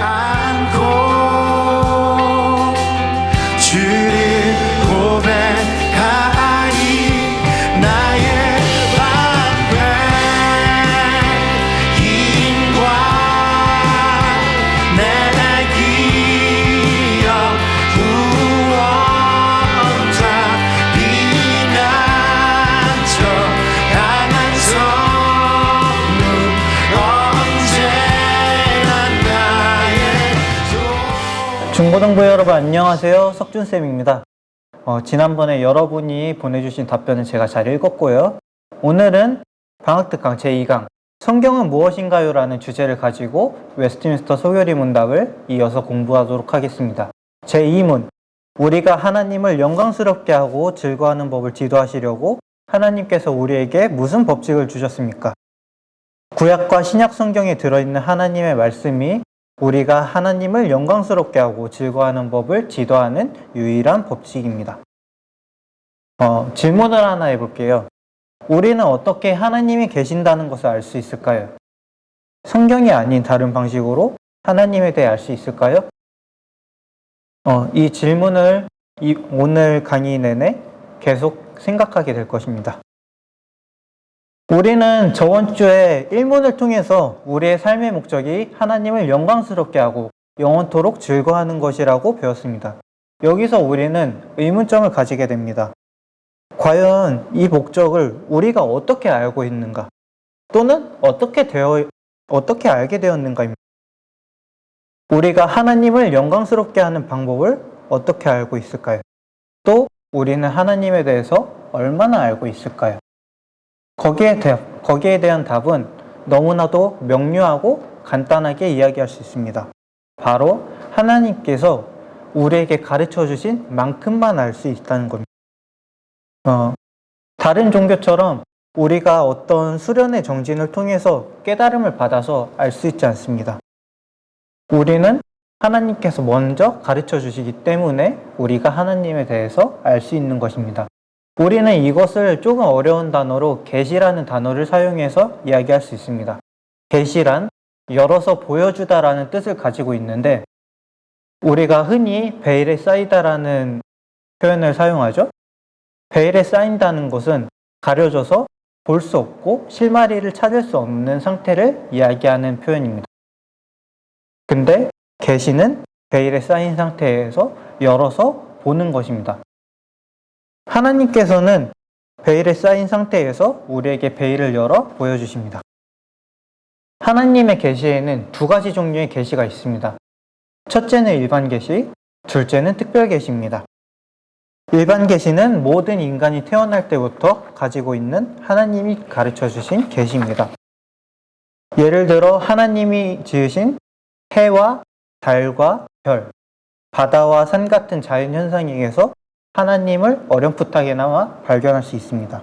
않고 중고등부 여러분 안녕하세요. 석준쌤입니다. 어, 지난번에 여러분이 보내주신 답변을 제가 잘 읽었고요. 오늘은 방학특강 제2강 성경은 무엇인가요? 라는 주제를 가지고 웨스트민스터 소결이 문답을 이어서 공부하도록 하겠습니다. 제2문 우리가 하나님을 영광스럽게 하고 즐거워하는 법을 지도하시려고 하나님께서 우리에게 무슨 법칙을 주셨습니까? 구약과 신약 성경에 들어있는 하나님의 말씀이 우리가 하나님을 영광스럽게 하고 즐거워하는 법을 지도하는 유일한 법칙입니다. 어, 질문을 하나 해볼게요. 우리는 어떻게 하나님이 계신다는 것을 알 수 있을까요? 성경이 아닌 다른 방식으로 하나님에 대해 알 수 있을까요? 어, 이 질문을 이, 오늘 강의 내내 계속 생각하게 될 것입니다. 우리는 저번 주에 일문을 통해서 우리의 삶의 목적이 하나님을 영광스럽게 하고 영원토록 즐거워하는 것이라고 배웠습니다. 여기서 우리는 의문점을 가지게 됩니다. 과연 이 목적을 우리가 어떻게 알고 있는가? 또는 어떻게 되어, 어떻게 알게 되었는가입니다. 우리가 하나님을 영광스럽게 하는 방법을 어떻게 알고 있을까요? 또 우리는 하나님에 대해서 얼마나 알고 있을까요? 거기에, 대, 거기에 대한 답은 너무나도 명료하고 간단하게 이야기할 수 있습니다. 바로 하나님께서 우리에게 가르쳐 주신 만큼만 알 수 있다는 겁니다. 어, 다른 종교처럼 우리가 어떤 수련의 정진을 통해서 깨달음을 받아서 알 수 있지 않습니다. 우리는 하나님께서 먼저 가르쳐 주시기 때문에 우리가 하나님에 대해서 알 수 있는 것입니다. 우리는 이것을 조금 어려운 단어로 계시라는 단어를 사용해서 이야기할 수 있습니다. 계시란 열어서 보여주다라는 뜻을 가지고 있는데 우리가 흔히 베일에 쌓이다라는 표현을 사용하죠. 베일에 쌓인다는 것은 가려져서 볼 수 없고 실마리를 찾을 수 없는 상태를 이야기하는 표현입니다. 근데 계시는 베일에 쌓인 상태에서 열어서 보는 것입니다. 하나님께서는 베일에 쌓인 상태에서 우리에게 베일을 열어 보여주십니다. 하나님의 계시에는 두 가지 종류의 계시가 있습니다. 첫째는 일반 계시, 둘째는 특별 계시입니다. 일반 계시는 모든 인간이 태어날 때부터 가지고 있는 하나님이 가르쳐 주신 계시입니다. 예를 들어 하나님이 지으신 해와 달과 별, 바다와 산 같은 자연 현상에서 하나님을 어렴풋하게나마 발견할 수 있습니다.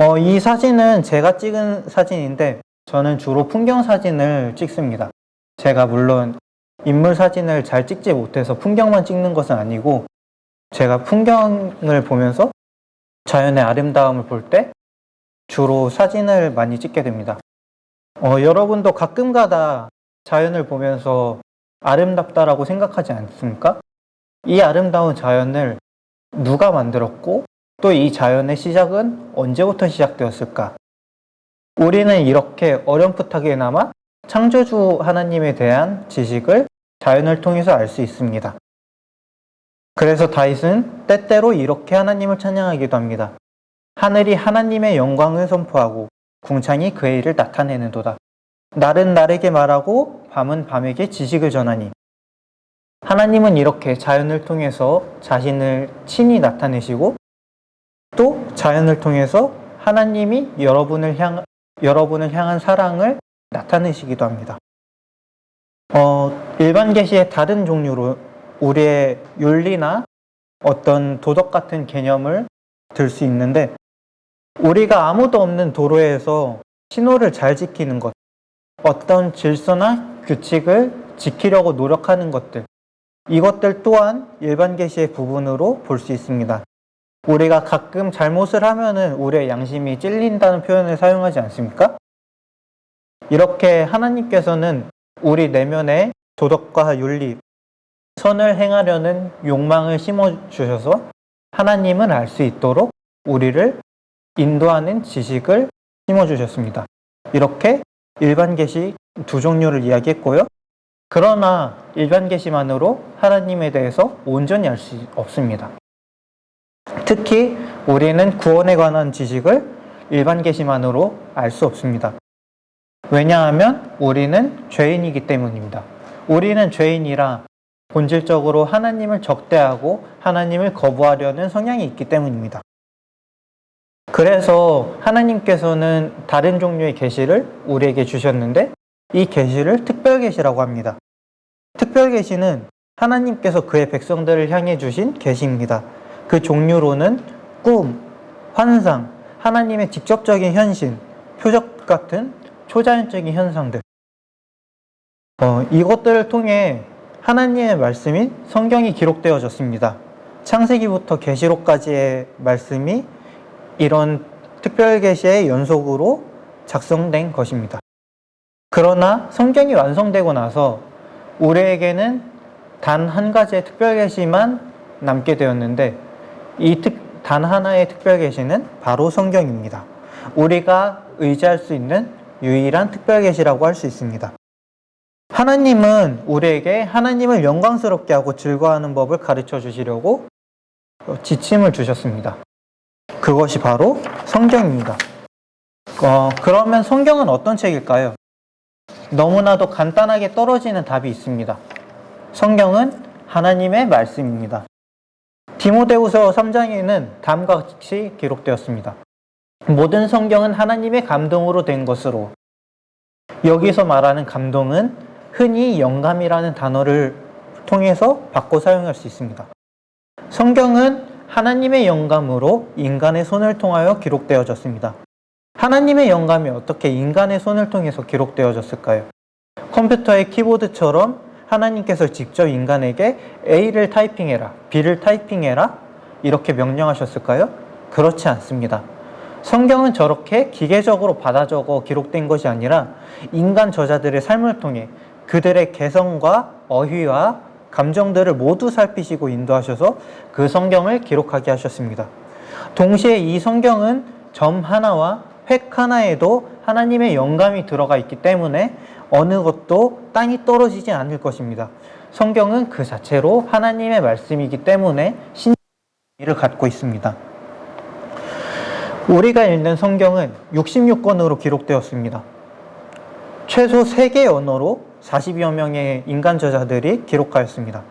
어, 이 사진은 제가 찍은 사진인데 저는 주로 풍경 사진을 찍습니다. 제가 물론 인물 사진을 잘 찍지 못해서 풍경만 찍는 것은 아니고 제가 풍경을 보면서 자연의 아름다움을 볼 때 주로 사진을 많이 찍게 됩니다. 어, 여러분도 가끔가다 자연을 보면서 아름답다라고 생각하지 않습니까? 이 아름다운 자연을 누가 만들었고 또 이 자연의 시작은 언제부터 시작되었을까? 우리는 이렇게 어렴풋하게나마 창조주 하나님에 대한 지식을 자연을 통해서 알 수 있습니다. 그래서 다윗은 때때로 이렇게 하나님을 찬양하기도 합니다. 하늘이 하나님의 영광을 선포하고 궁창이 그의 일을 나타내는도다. 날은 날에게 말하고 밤은 밤에게 지식을 전하니 하나님은 이렇게 자연을 통해서 자신을 친히 나타내시고 또 자연을 통해서 하나님이 여러분을 향 여러분을 향한 사랑을 나타내시기도 합니다. 어, 일반 계시의 다른 종류로 우리의 윤리나 어떤 도덕 같은 개념을 들 수 있는데 우리가 아무도 없는 도로에서 신호를 잘 지키는 것, 어떤 질서나 규칙을 지키려고 노력하는 것들, 이것들 또한 일반 계시의 부분으로 볼 수 있습니다. 우리가 가끔 잘못을 하면은 우리의 양심이 찔린다는 표현을 사용하지 않습니까? 이렇게 하나님께서는 우리 내면에 도덕과 윤리, 선을 행하려는 욕망을 심어주셔서 하나님을 알 수 있도록 우리를 인도하는 지식을 심어주셨습니다. 이렇게 일반 계시 두 종류를 이야기했고요. 그러나 일반 계시만으로 하나님에 대해서 온전히 알 수 없습니다. 특히 우리는 구원에 관한 지식을 일반 계시만으로 알 수 없습니다. 왜냐하면 우리는 죄인이기 때문입니다. 우리는 죄인이라 본질적으로 하나님을 적대하고 하나님을 거부하려는 성향이 있기 때문입니다. 그래서 하나님께서는 다른 종류의 계시를 우리에게 주셨는데 이 계시를 특별 계시라고 합니다. 특별 계시는 하나님께서 그의 백성들을 향해 주신 계시입니다. 그 종류로는 꿈, 환상, 하나님의 직접적인 현신, 표적 같은 초자연적인 현상들. 어, 이것들을 통해 하나님의 말씀인 성경이 기록되어졌습니다. 창세기부터 계시록까지의 말씀이 이런 특별 계시의 연속으로 작성된 것입니다. 그러나 성경이 완성되고 나서 우리에게는 단 한 가지의 특별 계시만 남게 되었는데 이 단 하나의 특별 계시는 바로 성경입니다. 우리가 의지할 수 있는 유일한 특별 계시라고 할 수 있습니다. 하나님은 우리에게 하나님을 영광스럽게 하고 즐거워하는 법을 가르쳐 주시려고 지침을 주셨습니다. 그것이 바로 성경입니다. 어, 그러면 성경은 어떤 책일까요? 너무나도 간단하게 떨어지는 답이 있습니다. 성경은 하나님의 말씀입니다. 디모데후서 3장에는 다음과 같이 기록되었습니다. 모든 성경은 하나님의 감동으로 된 것으로 여기서 말하는 감동은 흔히 영감이라는 단어를 통해서 바꿔 사용할 수 있습니다. 성경은 하나님의 영감으로 인간의 손을 통하여 기록되어졌습니다. 하나님의 영감이 어떻게 인간의 손을 통해서 기록되어졌을까요? 컴퓨터의 키보드처럼 하나님께서 직접 인간에게 A를 타이핑해라, B를 타이핑해라 이렇게 명령하셨을까요? 그렇지 않습니다. 성경은 저렇게 기계적으로 받아 적어 기록된 것이 아니라 인간 저자들의 삶을 통해 그들의 개성과 어휘와 감정들을 모두 살피시고 인도하셔서 그 성경을 기록하게 하셨습니다. 동시에 이 성경은 점 하나와 획 하나에도 하나님의 영감이 들어가 있기 때문에 어느 것도 땅이 떨어지지 않을 것입니다. 성경은 그 자체로 하나님의 말씀이기 때문에 신의를 갖고 있습니다. 우리가 읽는 성경은 66권으로 기록되었습니다. 최소 3개 언어로 40여 명의 인간 저자들이 기록하였습니다.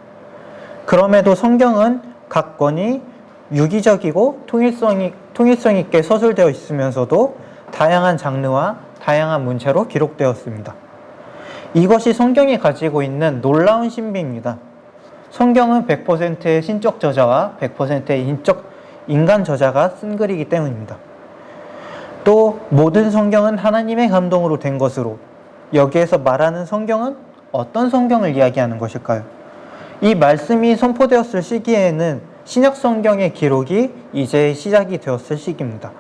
그럼에도 성경은 각 권이 유기적이고 통일성이, 통일성 있게 서술되어 있으면서도 다양한 장르와 다양한 문체로 기록되었습니다. 이것이 성경이 가지고 있는 놀라운 신비입니다. 성경은 100%의 신적 저자와 100%의 인적, 인간 저자가 쓴 글이기 때문입니다. 또 모든 성경은 하나님의 감동으로 된 것으로 여기에서 말하는 성경은 어떤 성경을 이야기하는 것일까요? 이 말씀이 선포되었을 시기에는 신약 성경의 기록이 이제 시작이 되었을 시기입니다.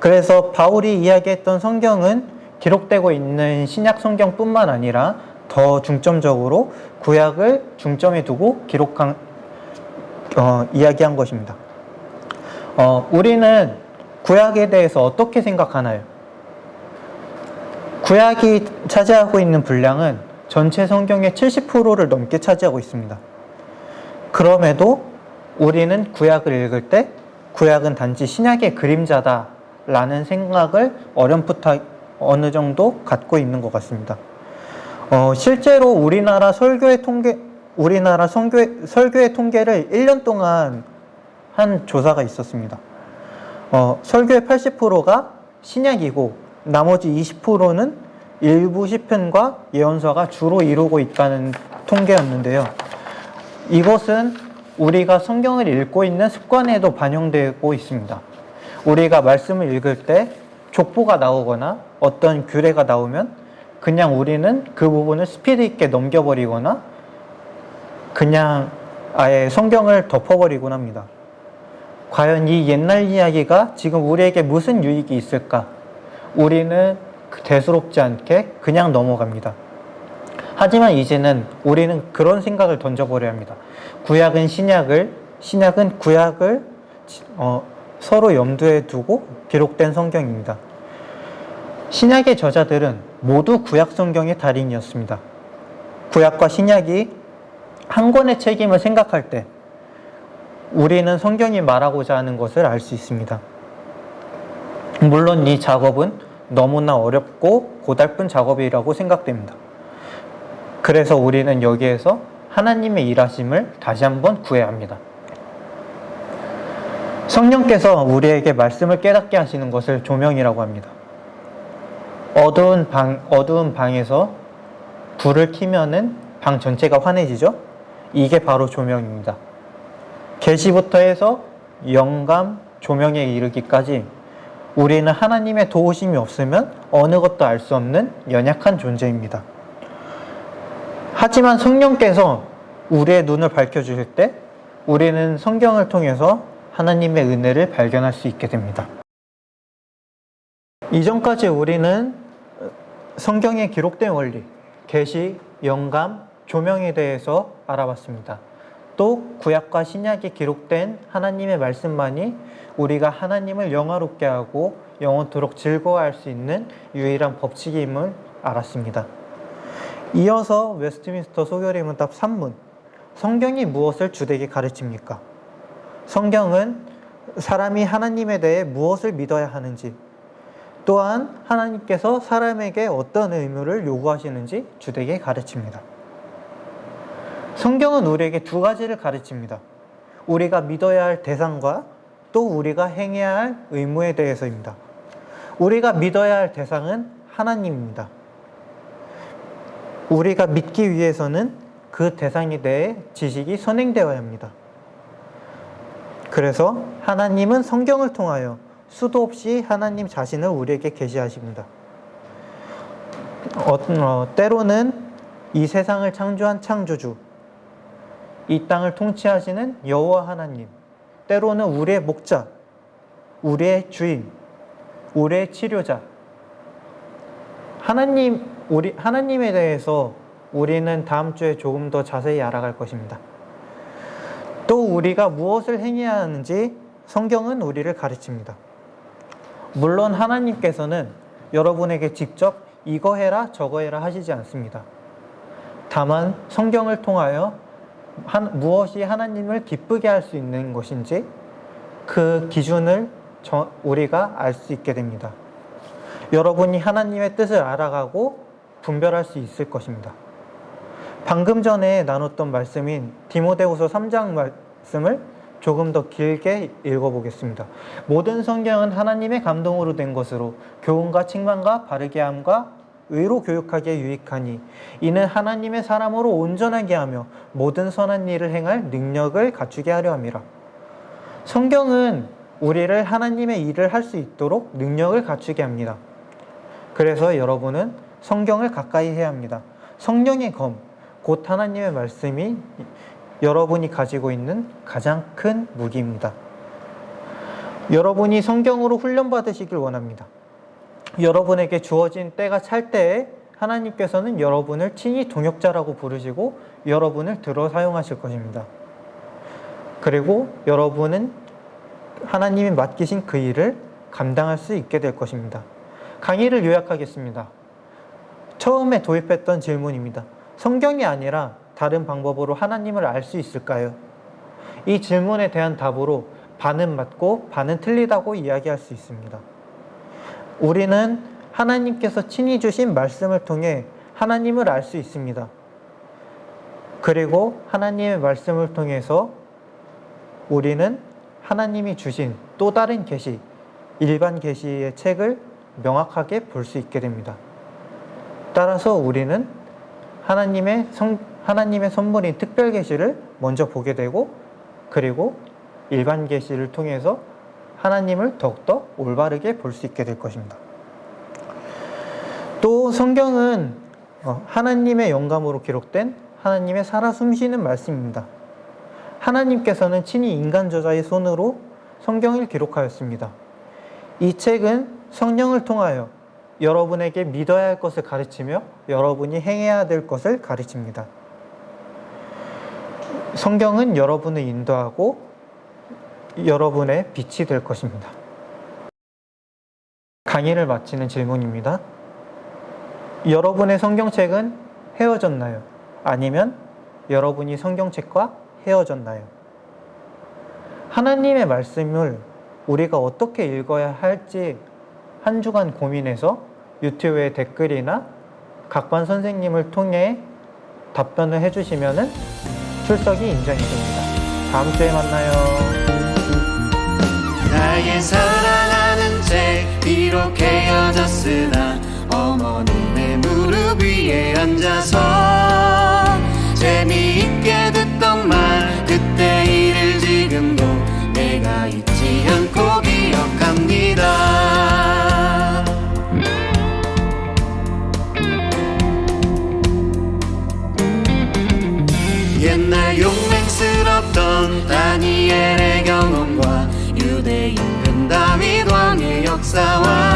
그래서 바울이 이야기했던 성경은 기록되고 있는 신약 성경뿐만 아니라 더 중점적으로 구약을 중점에 두고 기록한 어, 이야기한 것입니다. 어, 우리는 구약에 대해서 어떻게 생각하나요? 구약이 차지하고 있는 분량은 전체 성경의 70%를 넘게 차지하고 있습니다. 그럼에도 우리는 구약을 읽을 때 구약은 단지 신약의 그림자다 라는 생각을 어렴풋하 어느 정도 갖고 있는 것 같습니다. 어, 실제로 우리나라 설교의 통계, 우리나라 성교, 설교의 통계를 1년 동안 한 조사가 있었습니다. 어, 설교의 80%가 신약이고 나머지 20%는 일부 시편과 예언서가 주로 이루고 있다는 통계였는데요. 이것은 우리가 성경을 읽고 있는 습관에도 반영되고 있습니다. 우리가 말씀을 읽을 때 족보가 나오거나 어떤 규례가 나오면 그냥 우리는 그 부분을 스피드 있게 넘겨버리거나 그냥 아예 성경을 덮어버리곤 합니다. 과연 이 옛날 이야기가 지금 우리에게 무슨 유익이 있을까? 우리는 그 대수롭지 않게 그냥 넘어갑니다. 하지만 이제는 우리는 그런 생각을 던져버려야 합니다. 구약은 신약을, 신약은 구약을 어, 서로 염두에 두고 기록된 성경입니다. 신약의 저자들은 모두 구약 성경의 달인이었습니다. 구약과 신약이 한 권의 책임을 생각할 때 우리는 성경이 말하고자 하는 것을 알 수 있습니다. 물론 이 작업은 너무나 어렵고 고달픈 작업이라고 생각됩니다. 그래서 우리는 여기에서 하나님의 일하심을 다시 한번 구해야 합니다. 성령께서 우리에게 말씀을 깨닫게 하시는 것을 조명이라고 합니다. 어두운 방, 어두운 방에서 불을 켜면은 방 전체가 환해지죠? 이게 바로 조명입니다. 계시부터 해서 영감, 조명에 이르기까지 우리는 하나님의 도우심이 없으면 어느 것도 알 수 없는 연약한 존재입니다. 하지만 성령께서 우리의 눈을 밝혀주실 때 우리는 성경을 통해서 하나님의 은혜를 발견할 수 있게 됩니다. 이전까지 우리는 성경에 기록된 원리, 계시, 영감, 조명에 대해서 알아봤습니다. 또 구약과 신약에 기록된 하나님의 말씀만이 우리가 하나님을 영화롭게 하고 영원토록 즐거워할 수 있는 유일한 법칙임을 알았습니다. 이어서 웨스트민스터 소결의 문답 3문 성경이 무엇을 주되게 가르칩니까? 성경은 사람이 하나님에 대해 무엇을 믿어야 하는지 또한 하나님께서 사람에게 어떤 의무를 요구하시는지 주되게 가르칩니다. 성경은 우리에게 두 가지를 가르칩니다. 우리가 믿어야 할 대상과 또 우리가 행해야 할 의무에 대해서입니다. 우리가 믿어야 할 대상은 하나님입니다. 우리가 믿기 위해서는 그 대상에 대해 지식이 선행되어야 합니다. 그래서 하나님은 성경을 통하여 수도 없이 하나님 자신을 우리에게 계시하십니다. 어, 어, 때로는 이 세상을 창조한 창조주, 이 땅을 통치하시는 여호와 하나님, 때로는 우리의 목자, 우리의 주인, 우리의 치료자. 하나님, 우리 하나님에 대해서 우리는 다음 주에 조금 더 자세히 알아갈 것입니다. 또 우리가 무엇을 행해야 하는지 성경은 우리를 가르칩니다. 물론 하나님께서는 여러분에게 직접 이거 해라 저거 해라 하시지 않습니다. 다만 성경을 통하여 한, 무엇이 하나님을 기쁘게 할 수 있는 것인지 그 기준을 저, 우리가 알 수 있게 됩니다. 여러분이 하나님의 뜻을 알아가고 분별할 수 있을 것입니다. 방금 전에 나눴던 말씀인 디모데후서 3장 말씀을 조금 더 길게 읽어보겠습니다. 모든 성경은 하나님의 감동으로 된 것으로 교훈과 칭찬과 바르게 함과 의로 교육하기에 유익하니 이는 하나님의 사람으로 온전하게 하며 모든 선한 일을 행할 능력을 갖추게 하려 함이라. 성경은 우리를 하나님의 일을 할 수 있도록 능력을 갖추게 합니다. 그래서 여러분은 성경을 가까이 해야 합니다. 성령의 검, 곧 하나님의 말씀이 여러분이 가지고 있는 가장 큰 무기입니다. 여러분이 성경으로 훈련받으시길 원합니다. 여러분에게 주어진 때가 찰 때에 하나님께서는 여러분을 친히 동역자라고 부르시고 여러분을 들어 사용하실 것입니다. 그리고 여러분은 하나님이 맡기신 그 일을 감당할 수 있게 될 것입니다. 강의를 요약하겠습니다. 처음에 도입했던 질문입니다. 성경이 아니라 다른 방법으로 하나님을 알 수 있을까요? 이 질문에 대한 답으로 반은 맞고 반은 틀리다고 이야기할 수 있습니다. 우리는 하나님께서 친히 주신 말씀을 통해 하나님을 알 수 있습니다. 그리고 하나님의 말씀을 통해서 우리는 하나님이 주신 또 다른 계시, 일반 계시의 책을 명확하게 볼 수 있게 됩니다. 따라서 우리는 하나님의 성, 하나님의 선물인 특별 계시를 먼저 보게 되고 그리고 일반 계시를 통해서 하나님을 더욱더 올바르게 볼 수 있게 될 것입니다. 또 성경은 어, 하나님의 영감으로 기록된 하나님의 살아 숨쉬는 말씀입니다. 하나님께서는 친히 인간 저자의 손으로 성경을 기록하였습니다. 이 책은 성령을 통하여 여러분에게 믿어야 할 것을 가르치며 여러분이 행해야 될 것을 가르칩니다. 성경은 여러분을 인도하고 여러분의 빛이 될 것입니다. 강의를 마치는 질문입니다. 여러분의 성경책은 헤어졌나요? 아니면 여러분이 성경책과 헤어졌나요? 하나님의 말씀을 우리가 어떻게 읽어야 할지 한 주간 고민해서 유튜브의 댓글이나 각반 선생님을 통해 답변을 해주시면 출석이 인정이 됩니다. 다음 주에 만나요. 나의 사랑하는 책 비록 헤어졌으나 어머님의 무릎 위에 앉아서 coração.